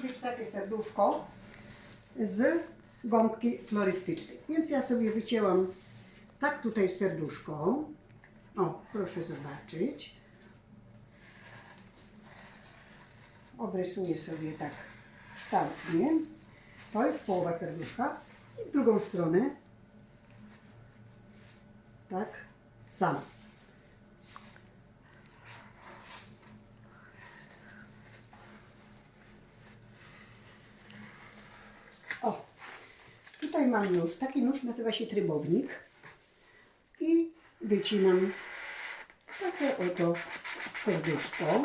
zrobić takie serduszko z gąbki florystycznej. Więc ja sobie wycięłam tak tutaj serduszko. O, proszę zobaczyć. Obrysuję sobie tak kształtnie. To jest połowa serduszka. I drugą stronę tak samo. O, tutaj mam nóż. Taki nóż nazywa się trybownik. I wycinam takie oto serduszko.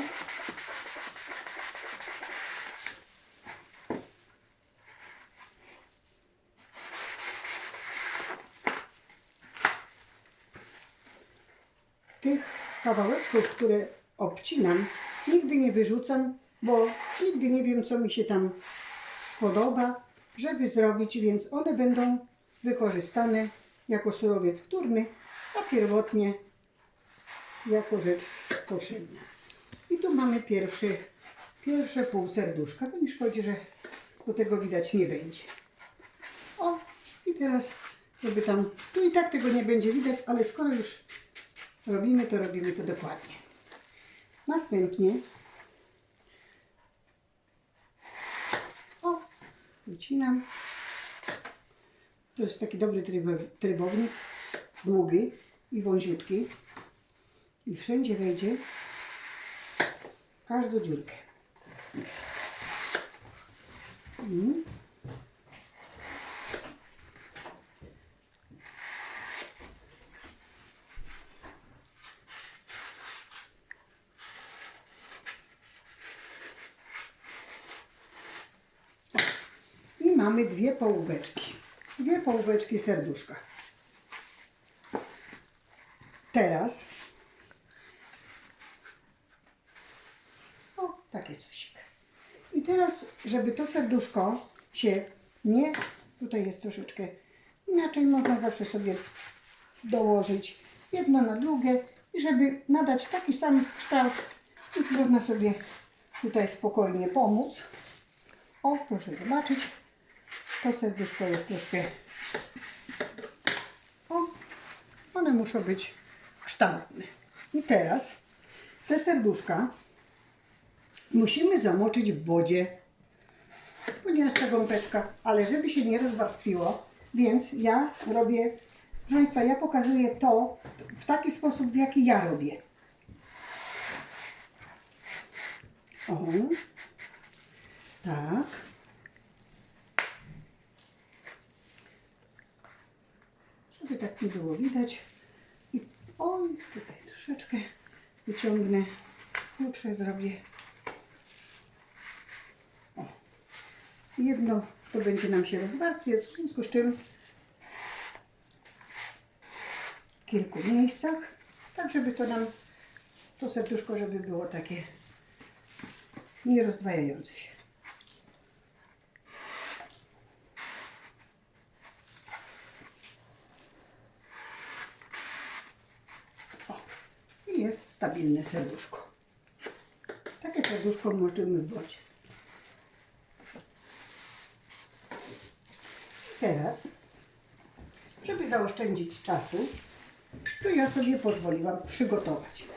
Tych kawałeczków, które obcinam, nigdy nie wyrzucam, bo nigdy nie wiem, co mi się tam spodoba, żeby zrobić, więc one będą wykorzystane jako surowiec wtórny, a pierwotnie jako rzecz potrzebna. I tu mamy pierwszy, pierwsze pół serduszka. To nie szkodzi, że do tego widać nie będzie. O, i teraz, żeby tam, tu i tak tego nie będzie widać, ale skoro już robimy, to robimy to dokładnie. Następnie o, wycinam. To jest taki dobry trybo- trybownik, długi i wąziutki. I wszędzie wejdzie każdą dziurkę. Mm. I mamy dwie połóweczki. Dwie połóweczki serduszka. Teraz o, takie coś. I teraz, żeby to serduszko się nie, tutaj jest troszeczkę inaczej, można zawsze sobie dołożyć jedno na drugie i żeby nadać taki sam kształt, można sobie tutaj spokojnie pomóc. O, proszę zobaczyć. To serduszko jest troszkę. O, one muszą być kształtne. I teraz te serduszka musimy zamoczyć w wodzie, ponieważ ta gąbeczka, ale żeby się nie rozwarstwiło, więc ja robię, proszę Państwa, ja pokazuję to w taki sposób, w jaki ja robię. O, tak. Żeby tak nie było widać. I oj, tutaj troszeczkę wyciągnę, krótsze zrobię. O. Jedno to będzie nam się rozwarstwiać, w związku z czym w kilku miejscach, tak żeby to nam, to serduszko, żeby było takie nierozdwajające się. I jest stabilne serduszko. Takie serduszko możemy w wodzie. Teraz, żeby zaoszczędzić czasu, to ja sobie pozwoliłam przygotować.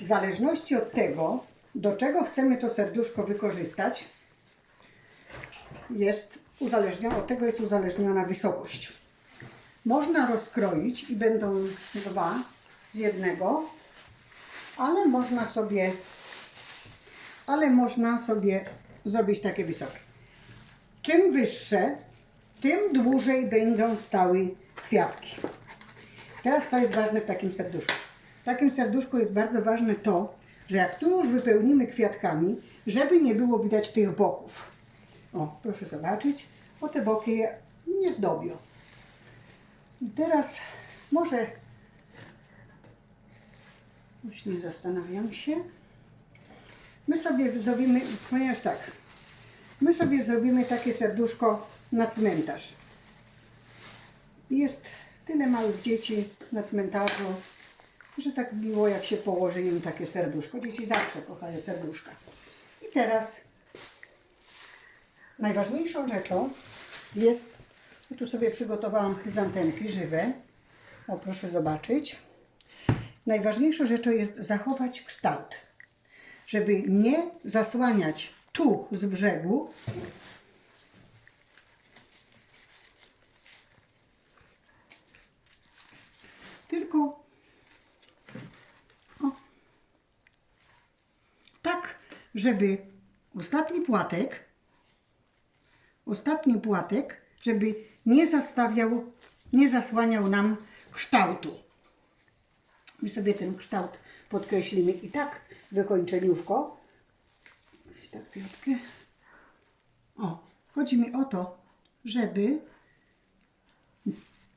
W zależności od tego, do czego chcemy to serduszko wykorzystać, jest uzależniona, od tego jest uzależniona wysokość. Można rozkroić i będą dwa z jednego, ale można sobie, ale można sobie zrobić takie wysokie. Czym wyższe, tym dłużej będą stały kwiatki. Teraz co jest ważne w takim serduszku? W takim serduszku jest bardzo ważne to, że jak tu już wypełnimy kwiatkami, żeby nie było widać tych boków. O, proszę zobaczyć, bo te boki nie zdobią. I teraz może właśnie zastanawiam się. My sobie zrobimy, ponieważ tak, my sobie zrobimy takie serduszko na cmentarz. Jest tyle małych dzieci na cmentarzu, że tak miło jak się położy im takie serduszko. Dzieci zawsze kochają serduszka. I teraz najważniejszą rzeczą jest, tu sobie przygotowałam chryzantemki żywe. O, proszę zobaczyć. Najważniejszą rzeczą jest zachować kształt, żeby nie zasłaniać tu z brzegu tylko o, tak, żeby ostatni płatek, ostatni płatek, żeby nie zastawiał, nie zasłaniał nam kształtu. My sobie ten kształt podkreślimy i tak wykończeniówko. Tak piątkę. O, chodzi mi o to, żeby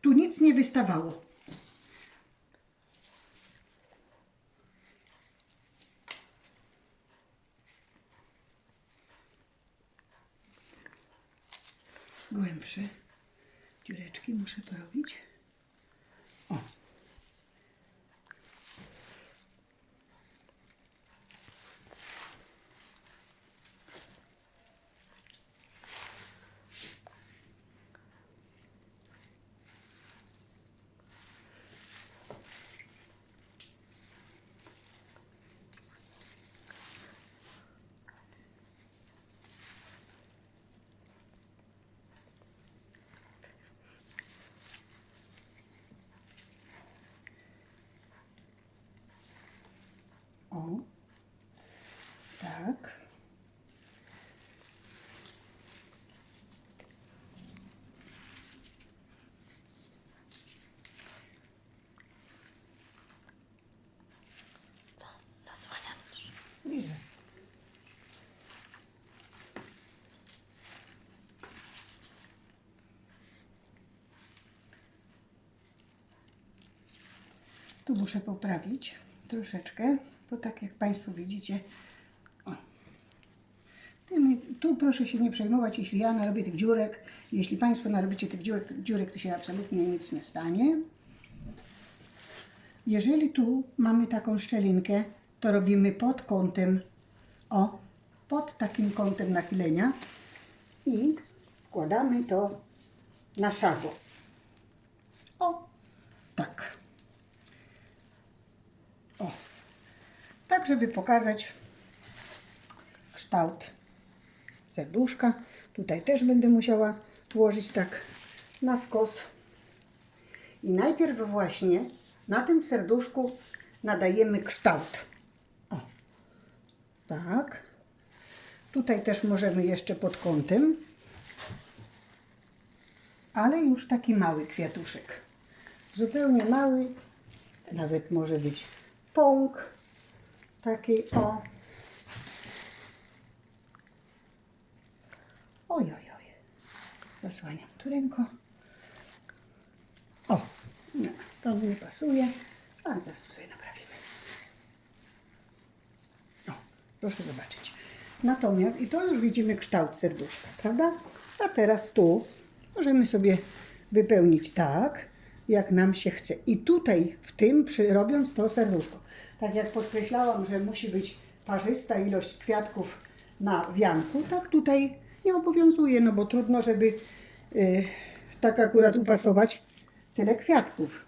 tu nic nie wystawało. Głębsze dziureczki muszę porobić. O. O. Tak. Zasłaniam. Widzę. Tu muszę poprawić troszeczkę, bo tak jak Państwo widzicie, o. Tym- Tu proszę się nie przejmować, jeśli ja narobię tych dziurek. Jeśli Państwo narobicie tych dziurek, dziurek to się absolutnie nic nie stanie. Jeżeli tu mamy taką szczelinkę, to robimy pod kątem, o, pod takim kątem nachylenia i wkładamy to na szago. O, tak. O, tak żeby pokazać kształt serduszka. Tutaj też będę musiała włożyć tak na skos. I najpierw właśnie na tym serduszku nadajemy kształt. O, tak. Tutaj też możemy jeszcze pod kątem, ale już taki mały kwiatuszek. Zupełnie mały, nawet może być pąk, taki o. Oj, oj. Zasłaniam tu ręką. O, nie, to nie pasuje, a zaraz sobie naprawimy. O, proszę zobaczyć. Natomiast, i to już widzimy kształt serduszka, prawda? A teraz tu możemy sobie wypełnić tak, jak nam się chce. I tutaj, w tym, przy, robiąc to serduszko, tak jak podkreślałam, że musi być parzysta ilość kwiatków na wianku, tak tutaj nie obowiązuje, no bo trudno, żeby y, tak akurat upasować tyle kwiatków.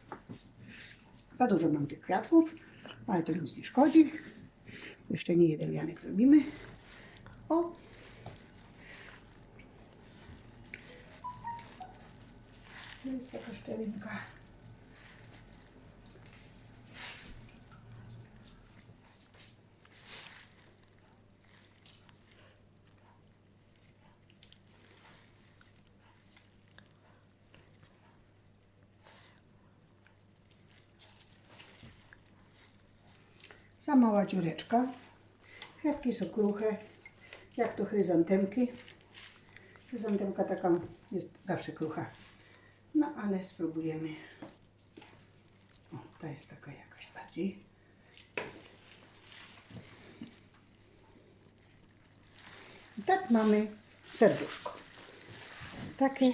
Za dużo mam tych kwiatków, ale to nic nie szkodzi. Jeszcze nie jeden wianek zrobimy. O! Jest taka szczelinka. Za mała dziureczka. Kwiatki są kruche, jak to chryzantemki. Chryzantemka taka jest zawsze krucha. Ale spróbujemy. O, ta jest taka jakaś bardziej. I tak mamy serduszko. Takie